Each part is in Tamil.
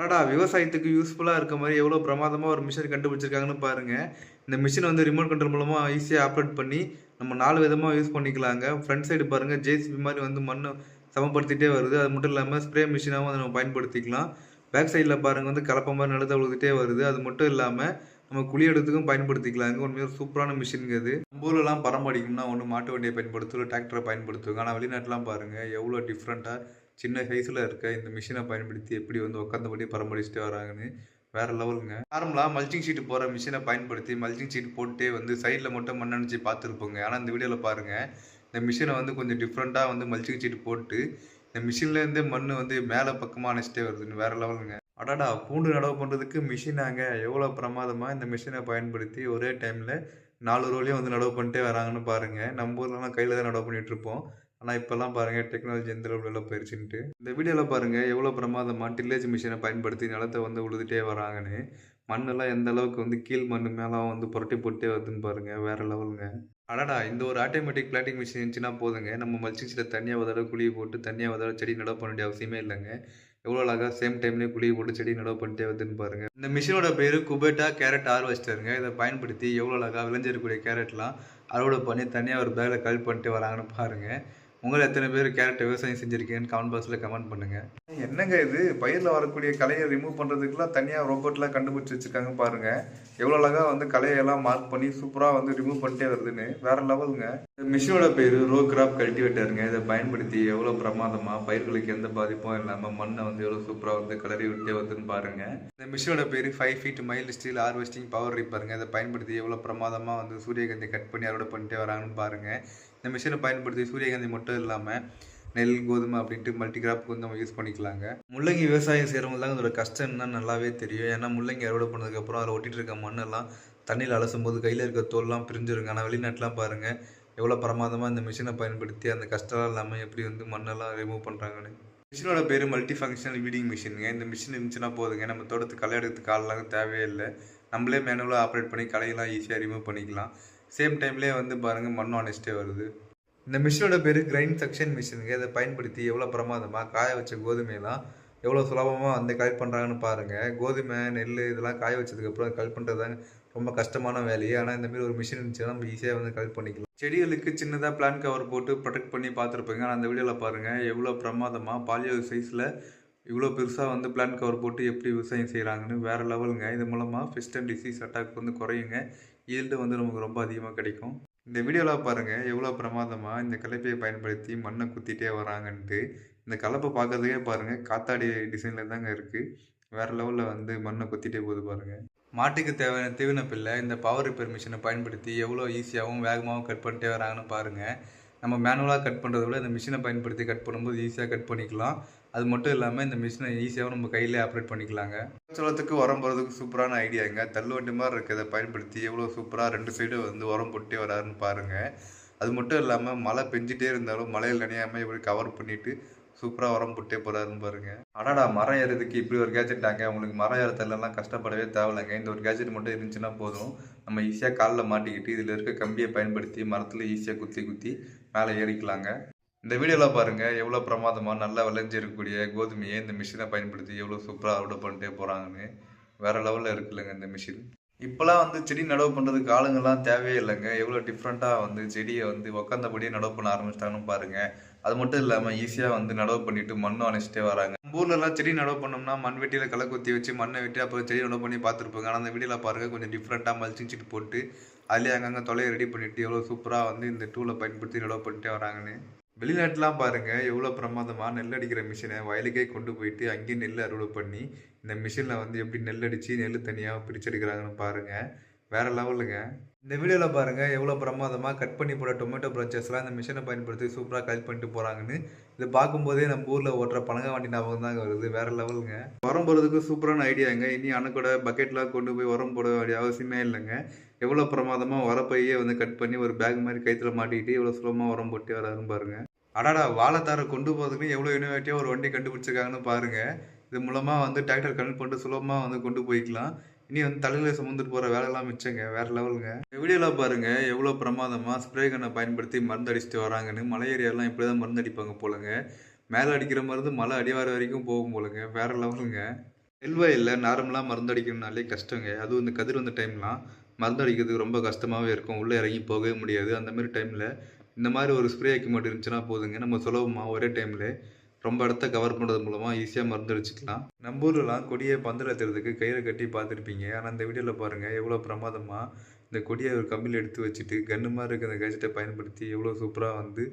அடடா விவசாயத்துக்கு யூஸ்ஃபுல்லாக இருக்க மாதிரி எவ்வளோ பிரமாதமாக ஒரு மிஷின் கண்டுபிடிச்சிருக்காங்கன்னு பாருங்கள் இந்த மிஷின் வந்து ரிமோட் கண்ட்ரோல் மூலமாக ஈஸியாக ஆப்ரேட் பண்ணி நம்ம நாலு விதமாக யூஸ் பண்ணிக்கலாங்க. ஃப்ரண்ட் சைடு பாருங்கள் ஜேசிபி மாதிரி வந்து மண்ணை சமப்படுத்திகிட்டே வருது. அது மட்டும் இல்லாமல் ஸ்ப்ரே மிஷினாகவும் அதை நம்ம பயன்படுத்திக்கலாம். பேக் சைடில் பாருங்கள் வந்து கலப்பை மாதிரி நிலத்தை விழுதுட்டே வருது. அது மட்டும் இல்லாமல் நம்ம குழி எடுத்துக்கும் பயன்படுத்திக்கலாங்க. உண்மையாக சூப்பரான மிஷினுங்க அது நம்ம ஊர்லலாம் பரம்படிக்கணும்னா ஒன்று மாட்டு வண்டியை பயன்படுத்தும் இல்லை டிராக்டரை பயன்படுத்துவாங்க. ஆனால் வெளிநாட்டுலாம் பாருங்கள் எவ்வளோ டிஃப்ரெண்ட்டாக சின்ன சைஸில் இருக்க இந்த மிஷினை பயன்படுத்தி எப்படி வந்து உட்காந்தபடி பராமரிச்சுட்டு வராங்கன்னு வேற லெவலுங்க நார்மலாக மல்ச்சிங் ஷீட் போகிற மிஷினை பயன்படுத்தி மல்ச்சிங் ஷீட் போட்டே வந்து சைடில் மட்டும் மண் அணைச்சி பார்த்துருப்போங்க. ஆனால் இந்த வீடியோவில் பாருங்கள் இந்த மிஷினை வந்து கொஞ்சம் டிஃப்ரெண்ட்டாக வந்து மல்ச்சிங் ஷீட் போட்டு இந்த மிஷின்லேருந்தே மண் வந்து மேலே பக்கமாக அணைச்சிட்டே வருதுன்னு வேற லெவலுங்க அடாடா பூண்டு நடவு பண்ணுறதுக்கு மிஷினாங்க எவ்வளோ பிரமாதமாக இந்த மிஷினை பயன்படுத்தி ஒரே டைமில் நாலு ரோலையும் வந்து நடவு பண்ணிட்டே வராங்கன்னு பாருங்கள் நம்ம ஊர்லலாம் கையில் தான் நடவு பண்ணிகிட்ருப்போம் ஆனால் இப்போல்லாம் பாருங்கள் டெக்னாலஜி எந்த அளவுல போயிடுச்சுன்ட்டு இந்த வீடியோவில் பாருங்கள் எவ்வளோ பிரமாதமாக டில்லேஜ் மிஷினை பயன்படுத்தி நிலத்தை வந்து உழுதுட்டே வராங்கன்னு. மண்ணெல்லாம் எந்த அளவுக்கு வந்து கீழ் மண் மேலே வந்து புரட்டி போட்டே வருதுன்னு பாருங்கள் வேறு லெவலுங்க. அடடா இந்த ஒரு ஆட்டோமேட்டிக் பிளாட்டிங் மிஷின் இருந்துச்சுன்னா போதுங்க. நம்ம மல்ச்சிங் தனியாக உதட குழியை போட்டு தனியாக உதட செடி நடவு பண்ண வேண்டிய அவசியமே இல்லைங்க. எவ்வளோ அழகாக சேம் டைம்லேயே குழியை போட்டு செடி நடவு பண்ணிட்டே வருதுன்னு பாருங்கள் இந்த மிஷினோட பேர் குபேட்டா கேரட் ஹார்வெஸ்டருங்க இதை பயன்படுத்தி எவ்வளோ அழகாக விளைஞ்சிருக்கக்கூடிய கேரட்லாம் அறுவடை பண்ணி தனியாக ஒரு பேக்கில் கல் பண்ணிட்டு வராங்கன்னு பாருங்கள் உங்களை எத்தனை பேர் கேரட் விவசாயம் செஞ்சுருக்கீங்கன்னு கமெண்ட் பாக்ஸில் கமெண்ட் பண்ணுங்கள் என்னங்க இது? பயிரில் வரக்கூடிய கலையை ரிமூவ் பண்ணுறதுக்குலாம் தனியாக ரோபோட்லாம் கண்டுபிடிச்சி வச்சுருக்காங்க பாருங்கள் எவ்வளோ அழகாக வந்து கலையெல்லாம் மார்க் பண்ணி சூப்பராக வந்து ரிமூவ் பண்ணிட்டே வருதுன்னு. வேறு லெவலுங்க இந்த மிஷினோட பேர் ரோ கிராப் கல்டிவேட்டருங்க இதை பயன்படுத்தி எவ்வளோ பிரமாதமாக பயிர்களுக்கு எந்த பாதிப்பும் இல்லாமல் மண்ணை வந்து எவ்வளோ சூப்பராக வந்து கலரி விட்டே வந்துன்னு பாருங்க. இந்த மிஷினோட பேர் five feet mild steel harvesting power ரிப்பருங்க இதை பயன்படுத்தி எவ்வளோ பிரமாதமாக வந்து சூரியகாந்தி கட் பண்ணி அறுவடை பண்ணிட்டே வராங்கன்னு பாருங்க. இந்த மிஷினை பயன்படுத்தி சூரியகாந்தி மட்டும் இல்லாமல் நெல் கோதுமை அப்படின்ட்டு மல்டி கிராப்க்கு வந்து நம்ம யூஸ் பண்ணிக்கலாங்க. முள்ளங்கி விவசாயம் செய்கிறவங்க தான் இதோட கஷ்டம் என்னன்னு நல்லாவே தெரியும். ஏன்னா முள்ளங்கி அறுவடை பண்ணதுக்கப்புறம் அதில் ஒட்டிட்டு இருக்க மண்ணெல்லாம் தண்ணியில் அலசும் போது கையில் இருக்க தோல்லாம் பிரிஞ்சிருங்க. ஆனால் வெளிநாட்டெலாம் பாருங்கள் எவ்வளோ பிரமாதமாக இந்த மிஷினை பயன்படுத்தி அந்த கஷ்டம்லாம் இல்லாமல் எப்படி வந்து மண்ணெல்லாம் ரிமூவ் பண்ணுறாங்கன்னு மிஷினோட பேர் மல்டி ஃபங்க்ஷனல் வீடிங் மிஷினுங்க இந்த மிஷின் இருந்துச்சுன்னா போதுங்க. நம்ம தோட்டத்துக்கு களை எடுக்கிறதுக்கு காலெலாம் தேவையே இல்லை. நம்மளே மேனுவலாக ஆப்ரேட் பண்ணி களையெல்லாம் ஈஸியாக ரிமூவ் பண்ணிக்கலாம். சேம் டைம்லேயே வந்து பாருங்கள் மண்ணும் அணைச்சிட்டே வருது. இந்த மிஷினோட பேர் கிரைண்ட் செக்ஷன் மிஷினுங்க இதை பயன்படுத்தி எவ்வளோ பிரமாதமாக காய வச்ச கோதுமையெல்லாம் எவ்வளோ சுலபமாக வந்து கலெக்ட் பண்ணுறாங்கன்னு பாருங்கள் கோதுமை நெல் இதெல்லாம் காய வச்சதுக்கப்புறம் கலெக்ட் பண்ணுறது தாங்க ரொம்ப கஷ்டமான வேலையே. ஆனால் இந்தமாரி ஒரு மிஷின் இருந்துச்சுன்னா நம்ம ஈஸியாக வந்து கலெக்ட் பண்ணிக்கலாம். செடிகளுக்கு சின்னதாக பிளான் கவர் போட்டு ப்ரொடெக்ட் பண்ணி பார்த்துருப்பீங்க. ஆனால் அந்த வீடியோவில் பாருங்கள் எவ்வளோ பிரமாதமாக பாலியோ சைஸில் இவ்வளோ பெருசாக வந்து பிளான் கவர் போட்டு எப்படி விவசாயம் செய்கிறாங்கன்னு வேறு லெவலுங்க இது மூலமாக ஃபிஸ்ட் அண்ட் டிசீஸ் அட்டாக் வந்து குறையுங்க. ஈல்டு வந்து நமக்கு ரொம்ப அதிகமாக கிடைக்கும். இந்த வீடியோவில் பாருங்கள் எவ்வளோ பிரமாதமாக இந்த கலப்பையை பயன்படுத்தி மண்ணை குத்திட்டே வராங்கன்ட்டு. இந்த கலப்பை பார்க்கறதுக்கே பாருங்கள் காத்தாடி டிசைனில் தாங்க இருக்குது வேறு லெவலில் வந்து மண்ணை குத்திட்டே போகுது பாருங்கள் மாட்டுக்கு தேவையான தீவன பில்லை இந்த பவர் ரிப்பேர் மிஷினை பயன்படுத்தி எவ்வளோ ஈஸியாகவும் வேகமாகவும் கட் பண்ணிட்டே வராங்கன்னு பாருங்கள் நம்ம மேனுவலாக கட் பண்ணுறத விட இந்த மிஷினை பயன்படுத்தி கட் பண்ணும்போது ஈஸியாக கட் பண்ணிக்கலாம். அது மட்டும் இல்லாமல் இந்த மிஷினை ஈஸியாகவும் நம்ம கையிலே ஆப்ரேட் பண்ணிக்கலாங்க. சோளத்துக்கு உரம் போகிறதுக்கு சூப்பரான ஐடியாங்க தள்ளுவண்டி மாதிரி இருக்கிறத பயன்படுத்தி எவ்வளோ சூப்பராக ரெண்டு சைடும் வந்து உரம் போட்டே வராருன்னு பாருங்கள் அது மட்டும் இல்லாமல் மழை பெஞ்சிட்டே இருந்தாலும் மழையில் நினையாமல் இப்படி கவர் பண்ணிவிட்டு சூப்பராக உரம் போட்டே போகிறாருன்னு பாருங்க. அடடா மரம் ஏறதுக்கு இப்படி ஒரு கேஜெட்டாங்க உங்களுக்கு மரம் ஏறத்துலலாம் கஷ்டப்படவே தேவையில்லைங்க. இந்த ஒரு கேஜெட் மட்டும் இருந்துச்சுன்னா போதும். நம்ம ஈஸியாக காலில் மாட்டிக்கிட்டு இதில் இருக்க கம்பியை பயன்படுத்தி மரத்தில் ஈஸியாக குத்தி குத்தி மேலே ஏறிக்கலாங்க. இந்த வீடியோவில் பாருங்கள் எவ்வளோ பிரமாதமாக நல்லா விளைஞ்சிருக்கக்கூடிய கோதுமையை இந்த மிஷினை பயன்படுத்தி எவ்வளோ சூப்பராக அறுவடை பண்ணிட்டே போகிறாங்கன்னு வேறு லெவலில் இருக்குல்லங்க இந்த மிஷின் இப்போலாம் வந்து செடி நடவு பண்ணுறதுக்கு ஆளுங்கெல்லாம் தேவையே இல்லைங்க. எவ்வளோ டிஃப்ரெண்ட்டாக வந்து செடியை வந்து உக்காந்தபடியே நடவு பண்ண ஆரம்பிச்சிட்டாங்கன்னு பாருங்கள் அது மட்டும் இல்லாமல் ஈஸியாக வந்து நடவு பண்ணிட்டு மண்ணும் அணைச்சிட்டே வராங்க. நம்ம ஊர்லலாம் செடி நடவு பண்ணோம்னா மண் வெட்டியில் களை குத்தி வச்சு மண்ணை வெட்டி அப்புறம் செடி நடவு பண்ணி பார்த்துருப்பாங்க. ஆனால் அந்த வீடியோவில் பாருங்கள் கொஞ்சம் டிஃப்ரெண்ட்டாக மல்ச்சிங் போட்டு அதுலேயே அங்கங்கே தொலையை ரெடி பண்ணிட்டு எவ்வளோ சூப்பராக வந்து இந்த டூலை பயன்படுத்தி நடவு பண்ணிட்டே வராங்கன்னு. வெளிநாட்டுலாம் பாருங்க எவ்வளோ பிரமாதமாக நெல் அடிக்கிற மிஷினை வயலுக்கே கொண்டு போயிட்டு அங்கேயும் நெல் அறுவடை பண்ணி இந்த மிஷினில் வந்து எப்படி நெல் அடித்து நெல் தனியாக பிரிச்செடுக்கிறாங்கன்னு பாருங்க. வேற லெவலுங்க இந்த வீடியோவில் பாருங்க எவ்வளோ பிரமாதமாக கட் பண்ணி போட டொமேட்டோ ப்ரச்சஸ்லாம் இந்த மிஷினை பயன்படுத்தி சூப்பராக கலெக்ட் பண்ணிட்டு போகிறாங்கன்னு இது பார்க்கும்போதே நம்ம ஊரில் ஓட்டுற பழங்க வண்டி ஞாபகம் தாங்க வருது வேற லெவலுங்க உரம் போடுறதுக்கு சூப்பரான ஐடியாங்க. இனி அணுக்கூட பக்கெட்லாம் கொண்டு போய் உரம் போட வேண்டிய அவசியமே இல்லைங்க. எவ்வளோ பிரமாதமாக உரப்பையே வந்து கட் பண்ணி ஒரு பேக் மாதிரி கைத்தில் மாட்டிக்கிட்டு எவ்வளோ சுலபமாக உரம் போட்டு வராருன்னு பாருங்க. அடாடா வாழைத்தாரை கொண்டு போகிறதுக்கு எவ்வளோ இனோவேட்டிவாக ஒரு வண்டி கண்டுபிடிச்சிருக்காங்கன்னு பாருங்க. இது மூலமாக வந்து டிராக்டர் கனெக்ட் பண்ணிட்டு சுலபமாக வந்து கொண்டு போய்க்கலாம். இனி வந்து தலையில சுமந்துட்டு போகிற வேலைலாம் மிச்சங்க வேற லெவலுங்க. இந்த வீடியோவில் பாருங்க எவ்வளோ பிரமாதமாக ஸ்ப்ரே கண்ணை பயன்படுத்தி மருந்து அடிச்சுட்டு வராங்கன்னு. மலை ஏரியாலாம் இப்படி தான் மருந்து அடிப்பாங்க போலங்க. மேலே அடிக்கிற மருந்து மலை அடிவார வரைக்கும் போகும் போலங்க. வேற லெவலுங்க. நெல்வயலில் நார்மலாக மருந்து அடிக்கணும்னாலே கஷ்டங்க. அதுவும் இந்த கதிர் வந்த டைம்லாம் மருந்து அடிக்கிறதுக்கு ரொம்ப கஷ்டமாகவே இருக்கும். உள்ளே இறங்கி போகவே முடியாது. அந்த மாதிரி டைமில் இந்த மாதிரி ஒரு ஸ்ப்ரே எக்யூப்மெண்ட் இருந்துச்சுன்னா போதுங்க. நம்ம சுலபமாக ஒரே டைமில் ரொம்ப இடத்த கவர் பண்ணுறது மூலமாக ஈஸியாக மருந்து அடிச்சுக்கலாம் நம்ம ஊர்லலாம் கொடியை பந்தல் ஏற்றுறதுக்கு கயிறை கட்டி பார்த்துருப்பீங்க. ஆனால் இந்த வீடியோவில் பாருங்கள் எவ்வளோ பிரமாதமாக இந்த கொடியை ஒரு கம்பியில் எடுத்து வச்சுட்டு கன்று மாதிரி இருக்க அந்த கேஜெட்டை பயன்படுத்தி எவ்வளோ சூப்பராக வந்து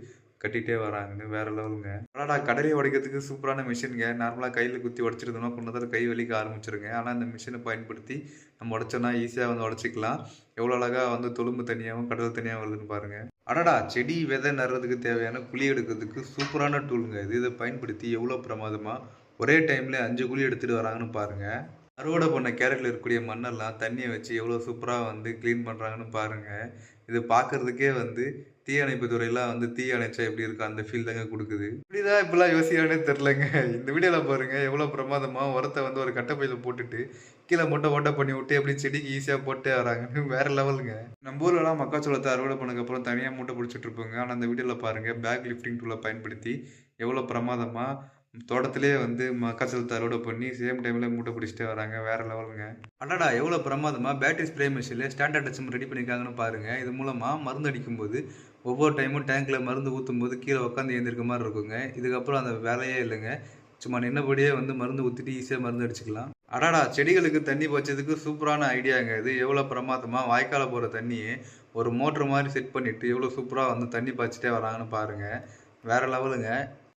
கட்டிகிட்டே வராங்கன்னு வேற லெவலுங்க. அடாடா கடலையை உடைக்கிறதுக்கு சூப்பரான மிஷினுங்க. நார்மலாக கையில் குத்தி உடச்சிருந்தோம்னா கொண்டு கை வலிக்க ஆரம்பிச்சிருங்க. ஆனால் இந்த மிஷினை பயன்படுத்தி நம்ம உடச்சோன்னா ஈஸியாக வந்து உடச்சிக்கலாம். எவ்வளோ அழகாக வந்து தொழும்பு தனியாகவும் கடல் தனியாக வருதுன்னு பாருங்கள் அடடா செடி விதை நடுறதுக்கு தேவையான குழி எடுக்கிறதுக்கு சூப்பரான டூலுங்க இது. இதை பயன்படுத்தி எவ்வளோ பிரமாதமாக ஒரே டைமில் அஞ்சு குழி எடுத்துகிட்டு வராங்கன்னு பாருங்க. அறுவடை பண்ண கேரட்டில் இருக்கக்கூடிய மண்ணெல்லாம் தண்ணியை வச்சு எவ்வளோ சூப்பராக வந்து க்ளீன் பண்ணுறாங்கன்னு பாருங்கள் இது பார்க்கறதுக்கே வந்து தீயணைப்பு துறையெல்லாம் வந்து தீ அணைச்சா எப்படி இருக்கும் அந்த ஃபீல் தாங்க கொடுக்குது. இப்படிதான் இப்படிலாம் யோசிக்கிறானே தெரிலங்க இந்த வீடியோவில் பாருங்க எவ்வளோ பிரமாதமாக உரத்தை வந்து ஒரு கட்டப்பையில் போட்டுட்டு கீழே மூட்டை ஓட்டை பண்ணி விட்டு எப்படி செடிக்கு ஈஸியாக போட்டே வராங்கன்னு வேற லெவலுங்க நம்ம ஊர்லலாம் மக்காச்சோளத்தை அறுவடை பண்ணதுக்கப்புறம் தனியாக மூட்டை பிடிச்சிட்டு இருப்பாங்க. ஆனால் அந்த வீடியோவில் பாருங்க பேக் லிஃப்டிங் டூலை பயன்படுத்தி எவ்வளோ பிரமாதமாக தோட்டத்திலே வந்து மக்காச்சல் அறுவடை பண்ணி சேம் டைமில் மூட்டை பிடிச்சிட்டே வராங்க வேறு லெவலுங்க. அடாடா எவ்வளோ பிரமாதமாக பேட்டரி ஸ்ப்ரே மிஷினில் ஸ்டாண்டர்ட் டச்சம் ரெடி பண்ணியிருக்காங்கன்னு பாருங்கள் இது மூலமாக மருந்து அடிக்கும்போது ஒவ்வொரு டைமும் டேங்க்கில் மருந்து ஊற்றும் போது கீழே உட்காந்து ஏந்திருக்க மாதிரி இருக்குங்க. இதுக்கப்புறம் அந்த வேலையே இல்லைங்க. சும்மா நின்னபடியே வந்து மருந்து ஊற்றிட்டு ஈஸியாக மருந்து அடிச்சுக்கலாம். அடாடா செடிகளுக்கு தண்ணி போச்சதுக்கு சூப்பரான ஐடியாங்க. இது எவ்வளோ பிரமாதமாக வாய்க்கால போகிற தண்ணியை ஒரு மோட்ரு மாதிரி செட் பண்ணிவிட்டு எவ்வளோ சூப்பராக வந்து தண்ணி பாய்ச்சிட்டே வராங்கன்னு பாருங்கள் வேறு லெவலுங்க.